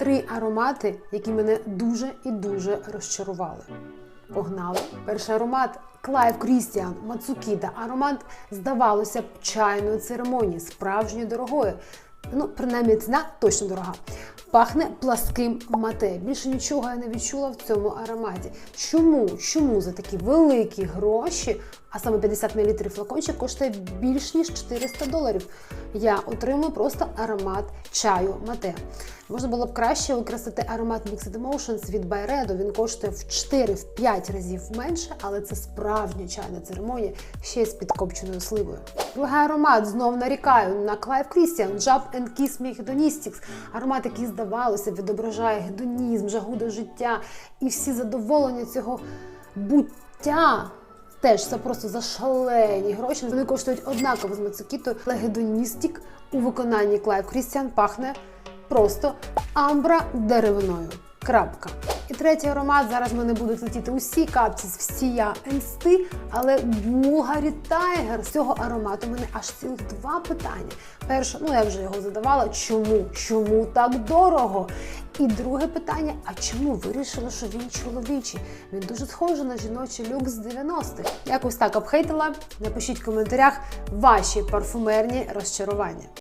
Три аромати, які мене дуже і дуже розчарували. Погнали. Перший аромат Клайв Крістіан Мацукіда. Аромат, здавалося б, чайної церемонії, справжньої дорогої. Ну, принаймні, ціна точно дорога. Пахне пласким мате. Більше нічого я не відчула в цьому ароматі. Чому? Чому за такі великі гроші, а саме 50 мл флакончик коштує більш ніж 400 доларів? Я отримую просто аромат чаю мате. Можна було б краще використати аромат Mixed Emotions від Byredo. Він коштує в 4-5 разів менше, але це справжня чайна церемонія ще з підкопченою сливою. Другий аромат знов нарікаю на Clive Christian Jump and Kiss Me Hedonistics. Аромат, який здавалося, відображає гедонізм, жагу до життя і всі задоволення цього буття. Теж це просто за шалені гроші. Вони коштують однаково з Мацукіто. Але у виконанні Клайв Крістіан пахне просто амбра деревиною. Крапка. І третій аромат. Зараз в мене будуть летіти усі капці з всія енсти, але Булгарі Тайгер з цього аромату у мене аж цілих два питання. Перше, ну я вже його задавала. Чому? Чому так дорого? І друге питання: а чому вирішила, що він чоловічий? Він дуже схожий на жіночий люк з 90-х. Якось так обхейтила. Напишіть в коментарях ваші парфумерні розчарування.